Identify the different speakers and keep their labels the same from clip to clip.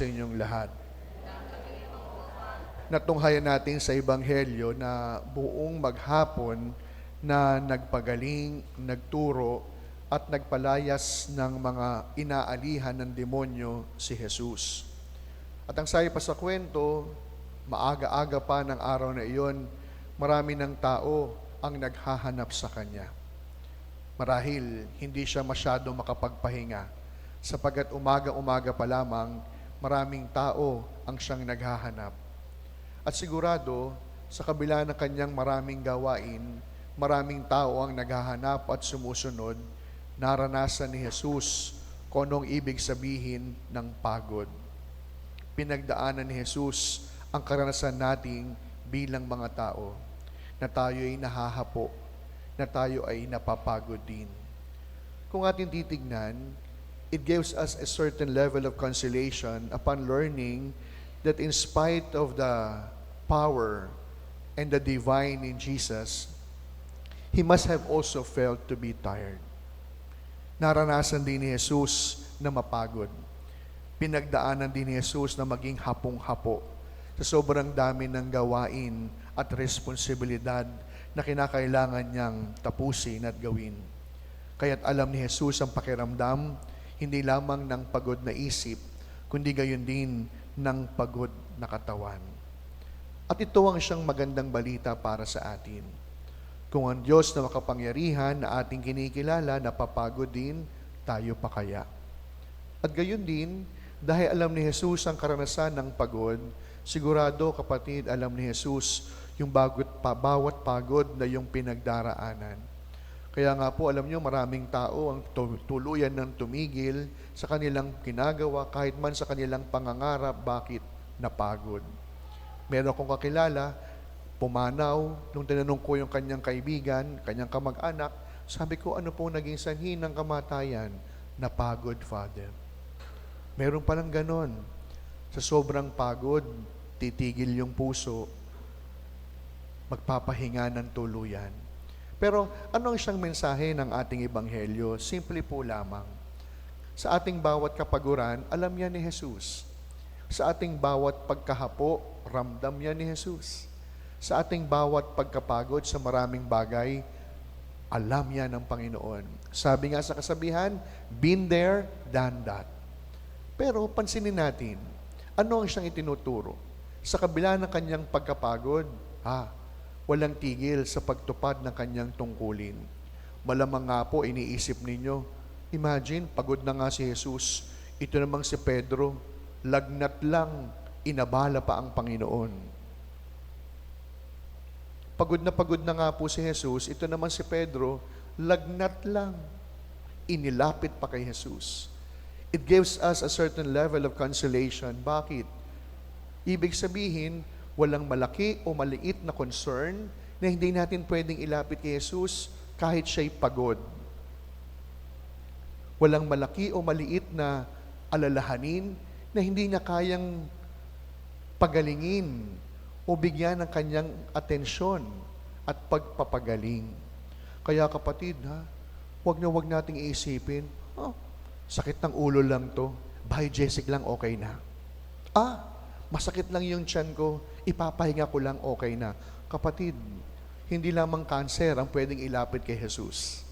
Speaker 1: sa inyong lahat. Natunghayan natin sa Ebanghelyo na buong maghapon na nagpagaling, nagturo, at nagpalayas ng mga inaalihan ng demonyo si Jesus. At ang sayo pa sa kwento, maaga-aga pa ng araw na iyon, marami ng tao ang naghahanap sa Kanya. Marahil hindi siya masyado makapagpahinga sapagat umaga-umaga pa lamang maraming tao ang siyang naghahanap. At sigurado, sa kabila ng kanyang maraming gawain, maraming tao ang naghahanap at sumusunod, naranasan ni Jesus kung anong ibig sabihin ng pagod. Pinagdaanan ni Jesus ang karanasan nating bilang mga tao, na tayo ay nahahapo, na tayo ay napapagod din. Kung ating titignan, it gives us a certain level of consolation upon learning that in spite of the power and the divine in Jesus, he must have also felt to be tired. Naranasan din ni Jesus na mapagod. Pinagdaanan din ni Jesus na maging hapong-hapo sa sobrang dami ng gawain at responsibilidad na kinakailangan niyang tapusin at gawin. Kaya't alam ni Jesus ang pakiramdam, hindi lamang ng pagod na isip, kundi gayon din ng pagod na katawan. At ito ang siyang magandang balita para sa atin. Kung ang Diyos na makapangyarihan na ating kinikilala, napapagod din, tayo pa kaya. At gayon din, dahil alam ni Jesus ang karanasan ng pagod, sigurado kapatid, alam ni Jesus yung bagot pa, bawat pagod na yung pinagdaraanan. Kaya nga po, alam nyo, maraming tao ang tu- tuluyan ng tumigil sa kanilang ginagawa, kahit man sa kanilang pangangarap, bakit napagod. Meron akong kakilala, pumanaw, nung tinanong ko yung kanyang kaibigan, kanyang kamag-anak, sabi ko, ano po naging sanhi ng kamatayan? Napagod, Father. Meron palang ganon. Sa sobrang pagod, titigil yung puso, magpapahinga ng tuluyan. Pero ano ang siyang mensahe ng ating ebanghelyo? Simple po lamang. Sa ating bawat kapaguran, alam niya ni Jesus. Sa ating bawat pagkahapo, ramdam niya ni Jesus. Sa ating bawat pagkapagod sa maraming bagay, alam niya ng Panginoon. Sabi nga sa kasabihan, been there, done that. Pero pansinin natin, ano ang siyang itinuturo? Sa kabila ng kanyang pagkapagod, ah, walang tigil sa pagtupad ng kanyang tungkulin. Malamang nga po, iniisip ninyo, imagine, pagod na nga si Jesus, ito namang si Pedro, lagnat lang, inabala pa ang Panginoon. Pagod na pagod na nga po si Jesus, ito naman si Pedro, lagnat lang, inilapit pa kay Jesus. It gives us a certain level of consolation. Bakit? Ibig sabihin, walang malaki o maliit na concern na hindi natin pwedeng ilapit kay Jesus kahit siya'y pagod. Walang malaki o maliit na alalahanin na hindi niya kayang pagalingin o bigyan ng kanyang atensyon at pagpapagaling. Kaya kapatid, ha, huwag na huwag nating iisipin, oh, sakit ng ulo lang to, Jessic lang okay na. Ah, masakit lang yung tiyan ko, ipapahinga ko lang okay na. Kapatid, hindi lamang cancer ang pwedeng ilapit kay Jesus.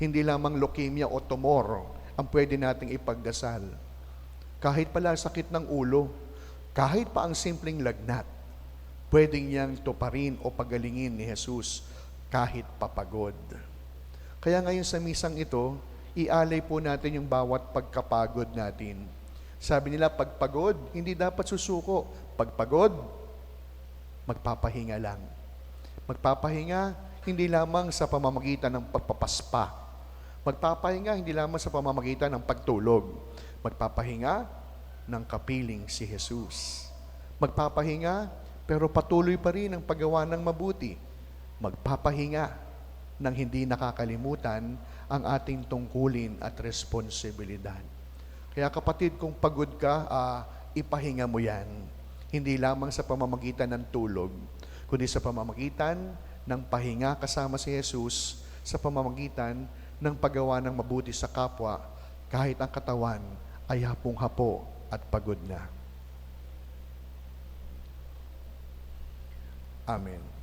Speaker 1: Hindi lamang leukemia o tumor ang pwede nating ipagdasal. Kahit pala sakit ng ulo, kahit pa ang simpleng lagnat, pwedeng niyang tuparin o pagalingin ni Jesus kahit papagod. Kaya ngayon sa misang ito, ialay po natin yung bawat pagkapagod natin. Sabi nila, pagpagod, hindi dapat susuko. Pagpagod, magpapahinga lang. Magpapahinga, hindi lamang sa pamamagitan ng pagpapaspa. Magpapahinga, hindi lamang sa pamamagitan ng pagtulog. Magpapahinga ng kapiling si Jesus. Magpapahinga, pero patuloy pa rin ang paggawa ng mabuti. Magpapahinga ng hindi nakakalimutan ang ating tungkulin at responsibilidad. Kaya kapatid, kung pagod ka, ah, ipahinga mo yan hindi lamang sa pamamagitan ng tulog, kundi sa pamamagitan ng pahinga kasama si Jesus, sa pamamagitan ng paggawa ng mabuti sa kapwa, kahit ang katawan ay hapong-hapo at pagod na. Amen.